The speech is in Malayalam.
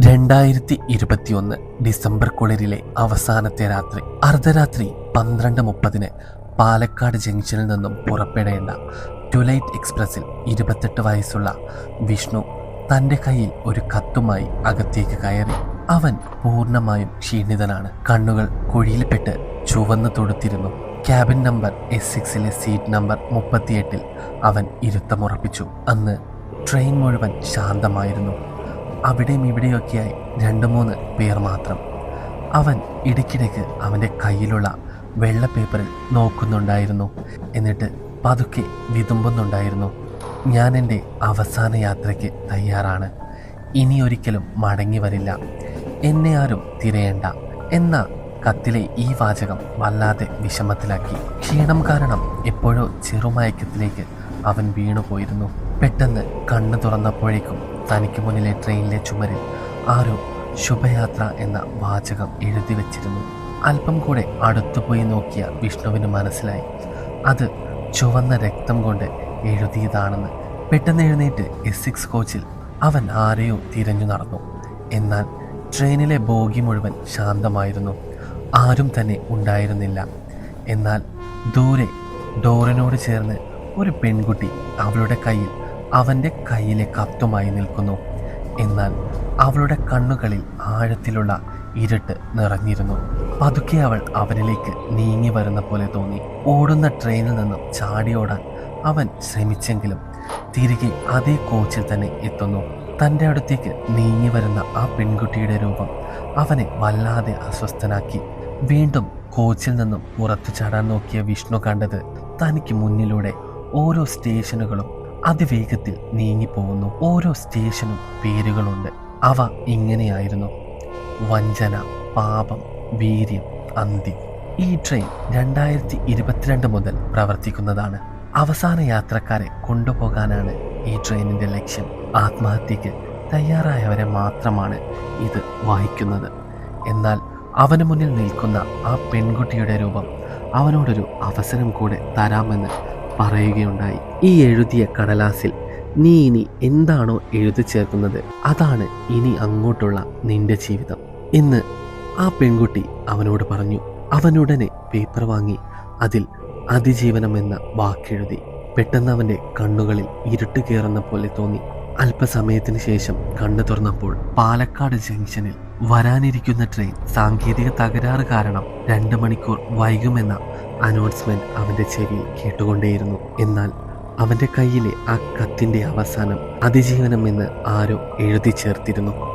രണ്ടായിരത്തി ഇരുപത്തിയൊന്ന് ഡിസംബർ കുളിരിലെ അവസാനത്തെ രാത്രി അർദ്ധരാത്രി പന്ത്രണ്ട് മുപ്പതിന് പാലക്കാട് ജംഗ്ഷനിൽ നിന്നും പുറപ്പെടേണ്ട ട്വലൈറ്റ് എക്സ്പ്രസിൽ ഇരുപത്തെട്ട് വയസ്സുള്ള വിഷ്ണു തന്റെ കയ്യിൽ ഒരു കത്തുമായി അകത്തേക്ക് കയറി. അവൻ പൂർണമായും ക്ഷീണിതനാണ്. കണ്ണുകൾ കുഴിയിൽപ്പെട്ട് ചുവന്ന് തൊടുത്തിരുന്നു. ക്യാബിൻ നമ്പർ എസ് സിക്സിലെ സീറ്റ് നമ്പർ മുപ്പത്തിയെട്ടിൽ അവൻ ഇരുത്തമുറപ്പിച്ചു. അന്ന് ട്രെയിൻ മുഴുവൻ ശാന്തമായിരുന്നു. അവിടെയും ഇവിടെയൊക്കെയായി രണ്ട് മൂന്ന് പേർ മാത്രം. അവൻ ഇടയ്ക്കിടയ്ക്ക് അവന്റെ കയ്യിലുള്ള വെള്ള പേപ്പറിൽ നോക്കുന്നുണ്ടായിരുന്നു. എന്നിട്ട് പതുക്കെ വിതുമ്പുന്നുണ്ടായിരുന്നു. ഞാൻ എന്റെ അവസാന യാത്രയ്ക്ക് തയ്യാറാണ്. ഇനി ഒരിക്കലും മടങ്ങി വരില്ല. എന്നെ ആരും തിരയേണ്ട. എന്ന കത്തിലെ ഈ വാചകം വല്ലാതെ വിഷമത്തിലാക്കി. ക്ഷീണം കാരണം എപ്പോഴോ ചെറുമയക്കത്തിലേക്ക് അവൻ വീണുപോയിരുന്നു. പെട്ടെന്ന് കണ്ണു തുറന്നപ്പോഴേക്കും തനിക്ക് മുന്നിലെ ട്രെയിനിലെ ചുമരിൽ ആരോ ശുഭയാത്ര എന്ന വാചകം എഴുതി വച്ചിരുന്നു. അല്പം കൂടെ അടുത്തുപോയി നോക്കിയ വിഷ്ണുവിന് മനസ്സിലായി. അത് ചുവന്ന രക്തം കൊണ്ട് എഴുതിയതാണെന്ന് പെട്ടെന്ന് എഴുന്നേറ്റ് എസ് സിക്സ് കോച്ചിൽ അവൻ ആരെയോ തിരഞ്ഞു നടന്നു. എന്നാൽ ട്രെയിനിലെ ബോഗി മുഴുവൻ ശാന്തമായിരുന്നു. ആരും തന്നെ ഉണ്ടായിരുന്നില്ല. എന്നാൽ ദൂരെ ഡോറിനോട് ചേർന്ന് ഒരു പെൺകുട്ടി അവളുടെ കയ്യിൽ അവന്റെ കയ്യിലെ കത്തുമായി നിൽക്കുന്നു. എന്നാൽ അവളുടെ കണ്ണുകളിൽ ആഴത്തിലുള്ള ഇരുട്ട് നിറഞ്ഞിരുന്നു. പതുക്കെ അവൾ അവനിലേക്ക് നീങ്ങി വരുന്ന പോലെ തോന്നി. ഓടുന്ന ട്രെയിനിൽ നിന്നും ചാടിയോടാൻ അവൻ ശ്രമിച്ചെങ്കിലും തിരികെ അതേ കോച്ചിൽ തന്നെ എത്തുന്നു. തന്റെ അടുത്തേക്ക് നീങ്ങി വരുന്ന ആ പെൺകുട്ടിയുടെ രൂപം അവനെ വല്ലാതെ അസ്വസ്ഥനാക്കി. വീണ്ടും കോച്ചിൽ നിന്നും പുറത്തു ചാടാൻ നോക്കിയ വിഷ്ണു കണ്ടത് തനിക്ക് മുന്നിലൂടെ ഓരോ സ്റ്റേഷനുകളും അതിവേഗത്തിൽ നീങ്ങിപ്പോകുന്നു. ഓരോ സ്റ്റേഷനും പേരുകളുണ്ട്. അവ ഇങ്ങനെയായിരുന്നു. വഞ്ചന പാപം വീര്യം അന്തി. ഈ ട്രെയിൻ രണ്ടായിരത്തി ഇരുപത്തിരണ്ട് മുതൽ പ്രവർത്തിക്കുന്നതാണ്. അവസാന യാത്രക്കാരെ കൊണ്ടുപോകാനാണ് ഈ ട്രെയിനിന്റെ ലക്ഷ്യം. ആത്മഹത്യക്ക് തയ്യാറായവരെ മാത്രമാണ് ഇത് വഹിക്കുന്നത്. എന്നാൽ അവന് മുന്നിൽ നിൽക്കുന്ന ആ പെൺകുട്ടിയുടെ രൂപം അവനോടൊരു അവസരം കൂടെ തരാമെന്ന് പറയുകയുണ്ടായി. ഈ എഴുതിയ കടലാസിൽ നീ ഇനി എന്താണോ എഴുതി ചേർക്കുന്നത്? അതാണ് ഇനി അങ്ങോട്ടുള്ള നിന്റെ ജീവിതം. എന്ന് ആ പെൺകുട്ടി അവനോട് പറഞ്ഞു. അവനുടനെ പേപ്പർ വാങ്ങി അതിൽ അതിജീവനം എന്ന വാക്കെഴുതി. പെട്ടെന്ന് അവന്റെ കണ്ണുകളിൽ ഇരുട്ട് കയറുന്ന പോലെ തോന്നി. അല്പസമയത്തിന് ശേഷം കണ്ണു തുറന്നപ്പോൾ പാലക്കാട് ജംഗ്ഷനിൽ വരാനിരിക്കുന്ന ട്രെയിൻ സാങ്കേതിക തകരാറ് കാരണം രണ്ട് മണിക്കൂർ വൈകുമെന്ന അനൗൺസ്മെന്റ് അവന്റെ ചെവിയിൽ കേട്ടുകൊണ്ടേയിരുന്നു. എന്നാൽ അവന്റെ കയ്യിലെ ആ കത്തിന്റെ അവസാനം അതിജീവനം എന്ന് ആരോ എഴുതി ചേർത്തിരുന്നു.